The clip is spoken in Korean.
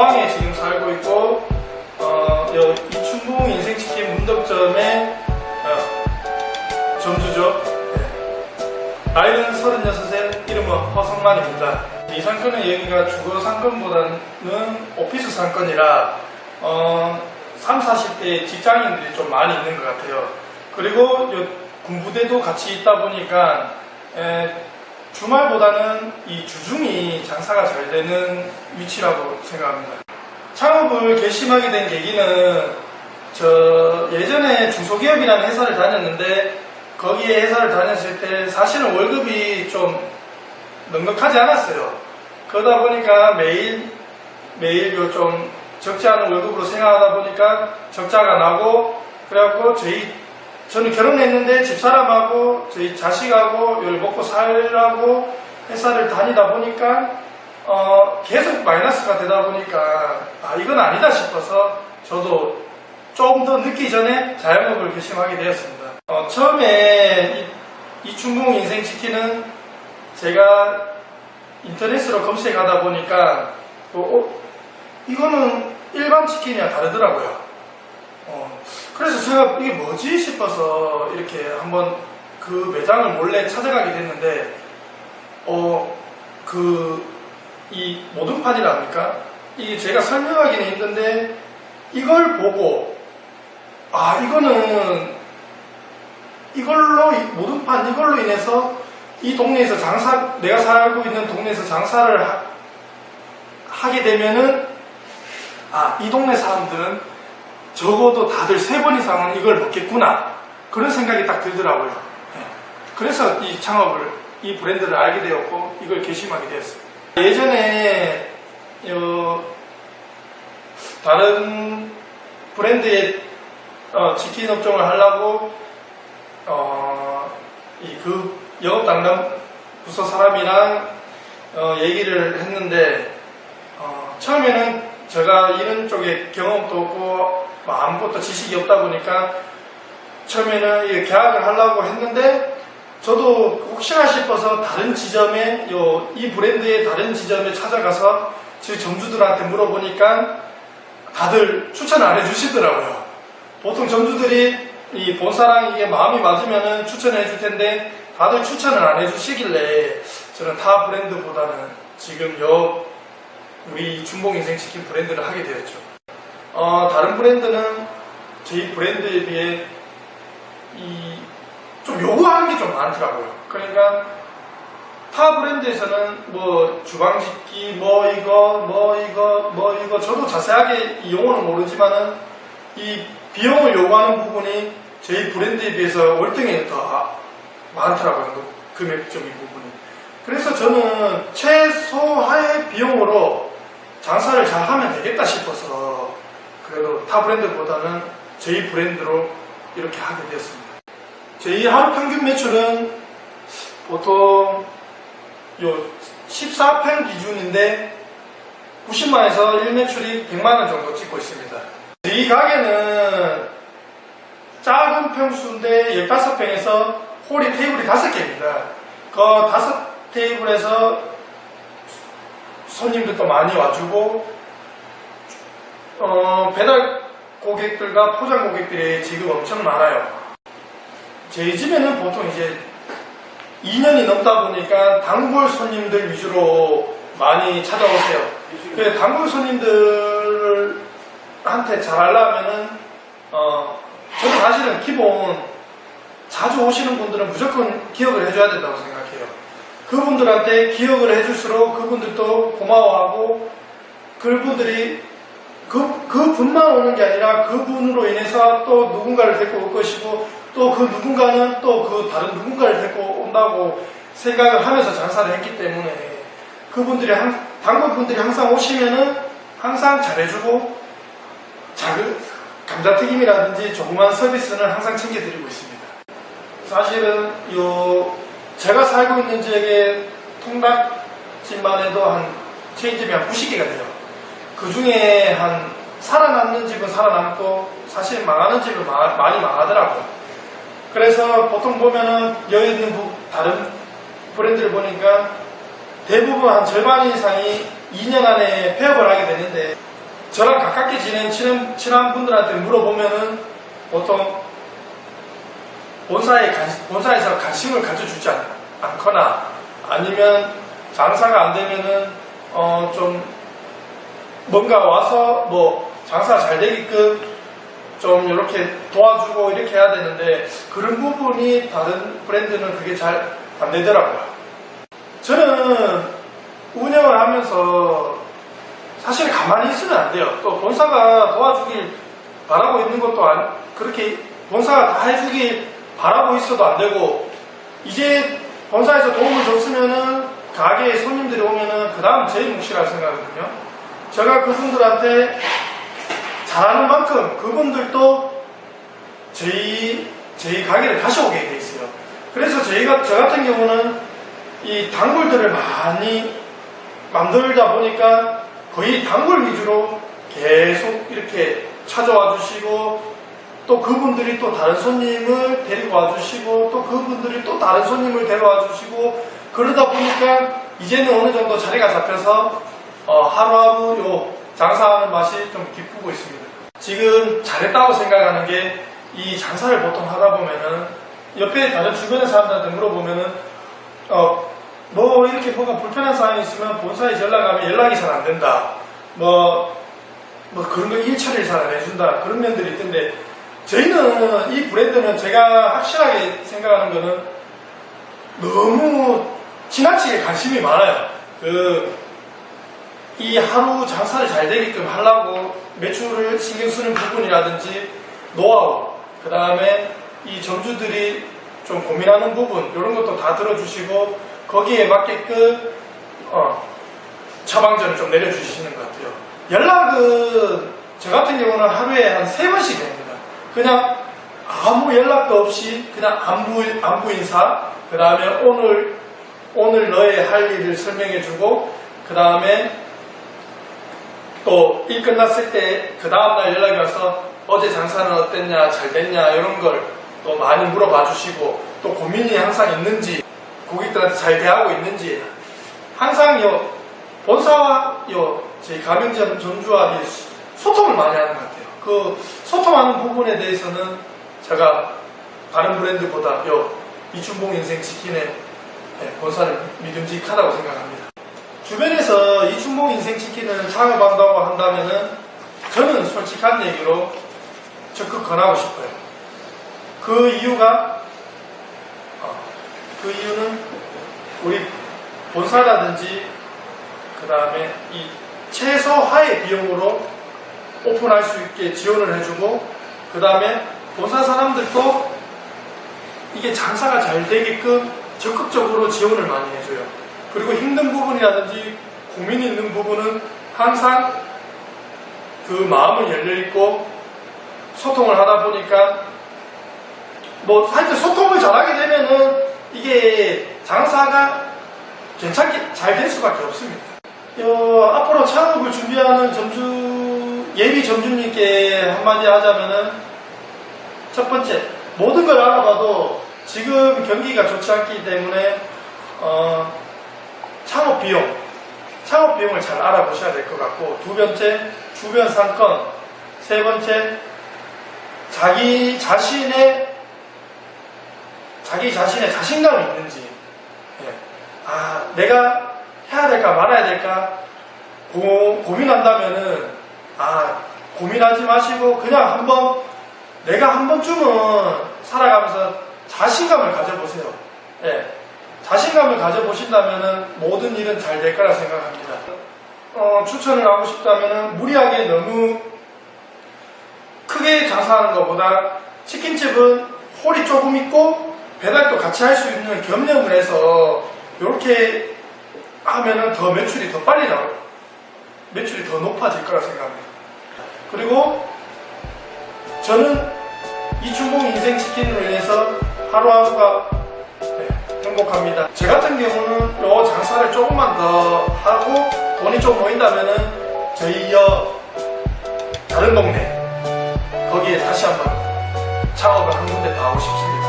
포항에 지금 살고 있고 어, 여 이춘봉 인생치킨 문덕점의 어, 점주죠. 네. 나이는 36세, 이름은 허성만입니다. 이 상권은 여기가 주거 상권보다는 오피스 상권이라 어, 3, 40대 직장인들이 좀 많이 있는 것 같아요. 그리고 요 군부대도 같이 있다 보니까 에, 주말보다는 이 주중이 장사가 잘 되는 위치라고 생각합니다. 창업을 결심하게 된 계기는 저 예전에 중소기업이라는 회사를 다녔는데 거기에 회사를 다녔을 때 사실은 월급이 좀 넉넉하지 않았어요. 그러다 보니까 매일 매일 요좀 적지 않은 월급으로 생활하다 보니까 적자가 나고 그래갖고 저희 저는 결혼했는데 집사람하고 저희 자식하고 여기 먹고 살라고 회사를 다니다 보니까 어, 계속 마이너스가 되다 보니까 아 이건 아니다 싶어서 저도 좀더 늦기 전에 자영업을 결심하게 되었습니다. 어, 처음에 이, 이충봉 인생치킨은 제가 인터넷으로 검색하다 보니까 어, 어, 이거는 일반 치킨이랑 다르더라고요. 어, 그래서 제가 이게 뭐지 싶어서 이렇게 한번 그 매장을 몰래 찾아가게 됐는데, 어, 그, 이 모든판이랍니까? 이게 제가 설명하기는 힘든데, 이걸 보고, 아, 이거는, 이걸로, 이 모든판 이걸로 인해서 이 동네에서 장사, 내가 살고 있는 동네에서 장사를 하, 하게 되면은, 아, 이 동네 사람들은 적어도 다들 세 번 이상은 이걸 먹겠구나. 그런 생각이 딱 들더라고요. 예. 그래서 이 창업을, 이 브랜드를 알게 되었고, 이걸 결심하게 되었어요. 예전에, 어, 다른 브랜드의 어, 치킨 업종을 하려고, 어, 이그 영업 담당 부서 사람이랑 어, 얘기를 했는데, 어, 처음에는 제가 이런 쪽에 경험도 없고 뭐 아무것도 지식이 없다 보니까 처음에는 이 계약을 하려고 했는데 저도 혹시나 싶어서 다른 지점에 요, 이 브랜드의 다른 지점에 찾아가서 제 점주들한테 물어보니까 다들 추천 안 해주시더라고요. 보통 점주들이 이 본사랑 이게 마음이 맞으면은 추천해 줄 텐데 다들 추천을 안 해주시길래 저는 타 브랜드보다는 지금 요 우리 준봉 인생 치킨 브랜드를 하게 되었죠. 어, 다른 브랜드는 저희 브랜드에 비해 이 좀 요구하는 게 좀 많더라고요. 그러니까 타 브랜드에서는 뭐 주방 짓기 뭐 이거 뭐 이거 뭐 이거 저도 자세하게 이 용어는 모르지만은 이 비용을 요구하는 부분이 저희 브랜드에 비해서 월등히 더 많더라고요. 그 금액적인 부분이. 그래서 저는 최소화의 비용으로 장사를 잘 하면 되겠다 싶어서 그래도 타 브랜드보다는 저희 브랜드로 이렇게 하게 되었습니다. 저희 하루 평균 매출은 보통 요 14평 기준인데 90만에서 1매출이 100만원 정도 찍고 있습니다. 저희 가게는 작은 평수인데 15평에서 홀이 테이블이 5개입니다. 그 5테이블에서 손님들도 많이 와주고 어, 배달 고객들과 포장 고객들이 지금 엄청 많아요. 저희 집에는 보통 이제 2년이 넘다 보니까 단골 손님들 위주로 많이 찾아오세요. 그 단골 손님들한테 잘하려면은 어, 저는 사실은 기본 자주 오시는 분들은 무조건 기억을 해줘야 된다고 생각해요. 그분들한테 기억을 해줄수록 그분들도 고마워하고 그분들이 그, 그 분만 오는 게 아니라 그 분으로 인해서 또 누군가를 데리고 올 것이고 또 그 누군가는 또 그 다른 누군가를 데리고 온다고 생각을 하면서 장사를 했기 때문에 그분들이 한, 단골분들이 항상 오시면은 항상 잘해주고 작은 감자튀김이라든지 조그만 서비스는 항상 챙겨드리고 있습니다. 사실은 요 제가 살고 있는 지역에 통닭집만 해도 한 체인점이 한 90개가 돼요. 그 중에 한 살아남는 집은 살아남고 사실 망하는 집은 마- 많이 망하더라고요. 그래서 보통 보면은 여기 있는 부- 다른 브랜드를 보니까 대부분 한 절반 이상이 2년 안에 폐업을 하게 되는데 저랑 가깝게 지낸 친한, 친한 분들한테 물어보면은 보통 본사에 관, 본사에서 관심을 가져주지 않, 않거나 아니면 장사가 안 되면은 어 좀 뭔가 와서 뭐 장사 잘 되게끔 좀 이렇게 도와주고 이렇게 해야 되는데 그런 부분이 다른 브랜드는 그게 잘 안 되더라고요. 저는 운영을 하면서 사실 가만히 있으면 안 돼요. 또 본사가 도와주길 바라고 있는 것도 안, 그렇게 본사가 다 해주길 바라고 있어도 안 되고 이제 본사에서 도움을 줬으면은 가게에 손님들이 오면은 그 다음 제 몫이라 생각하거든요. 제가 그분들한테 잘하는 만큼 그분들도 저희 저희 가게를 다시 오게 돼 있어요. 그래서 저희가 저 같은 경우는 이 단골들을 많이 만들다 보니까 거의 단골 위주로 계속 이렇게 찾아와 주시고 또 그분들이 또 다른 손님을 데리고 와 주시고 또 그분들이 또 다른 손님을 데려와 주시고 그러다 보니까 이제는 어느 정도 자리가 잡혀서 어, 하루하루 요 장사하는 맛이 좀 기쁘고 있습니다. 지금 잘했다고 생각하는 게 이 장사를 보통 하다 보면은 옆에 다른 주변의 사람들한테 물어보면은 어, 뭐 이렇게 뭐가 불편한 사항이 있으면 본사에 연락하면 연락이 잘 안 된다. 뭐, 뭐 그런 거 일처리를 잘 안 해준다. 그런 면들이 있던데 저희는 이 브랜드는 제가 확실하게 생각하는 거는 너무 지나치게 관심이 많아요. 그, 이 하루 장사를 잘 되게끔 하려고 매출을 신경 쓰는 부분이라든지 노하우, 그 다음에 이 점주들이 좀 고민하는 부분, 이런 것도 다 들어주시고 거기에 맞게끔 어, 처방전을 좀 내려주시는 것 같아요. 연락은 저 같은 경우는 하루에 한 세 번씩 됩니다. 그냥 아무 연락도 없이 그냥 안부, 안부 인사, 그 다음에 오늘, 오늘 너의 할 일을 설명해주고, 그 다음에 또 일 끝났을 때 그 다음날 연락이 와서 어제 장사는 어땠냐, 잘 됐냐, 이런 걸 또 많이 물어봐 주시고, 또 고민이 항상 있는지, 고객들한테 잘 대하고 있는지, 항상 요, 본사와 요, 저희 가맹점 전주와 이 소통을 많이 하는 것 같아요. 그 소통하는 부분에 대해서는 제가 다른 브랜드보다 요, 이춘봉 인생 치킨의 네, 본사를 믿음직하다고 생각합니다. 주변에서 이춘봉 인생 치킨을 창업한다고 한다면은 저는 솔직한 얘기로 적극 권하고 싶어요. 그 이유가 어, 그 이유는 우리 본사라든지 그 다음에 이 최소화의 비용으로 오픈할 수 있게 지원을 해주고 그 다음에 본사 사람들도 이게 장사가 잘 되게끔 적극적으로 지원을 많이 해줘요. 그리고 힘든 부분이라든지 고민이 있는 부분은 항상 그 마음을 열려있고 소통을 하다 보니까 뭐 하여튼 소통을 잘하게 되면은 이게 장사가 괜찮게 잘 될 수밖에 없습니다. 어, 앞으로 창업을 준비하는 점주 예비 점주님께 한마디 하자면은 첫 번째 모든 걸 알아봐도 지금 경기가 좋지 않기 때문에 어, 비용 창업 비용을 잘 알아보셔야 될 것 같고 두 번째 주변 상권 세 번째 자기 자신의 자기 자신의 자신감이 있는지 예. 아 내가 해야 될까 말아야 될까 고, 고민한다면은 아 고민하지 마시고 그냥 한번 내가 한 번쯤은 살아가면서 자신감을 가져보세요. 예. 자신감을 가져보신다면은 모든 일은 잘 될 거라 생각합니다. 어, 추천을 하고 싶다면은 무리하게 너무 크게 장사하는 것보다 치킨집은 홀이 조금 있고 배달도 같이 할 수 있는 겸용을 해서 이렇게 하면은 더 매출이 더 빨리 나올 매출이 더 높아질 거라 생각합니다. 그리고 저는 이춘봉 인생 치킨으로 인해서 하루하루가 네, 행복합니다. 저 같은 경우는 요 장사를 조금만 더 하고 돈이 좀 모인다면은 저희 여 다른 동네 거기에 다시 한번 창업을 한 군데 더 하고 싶습니다.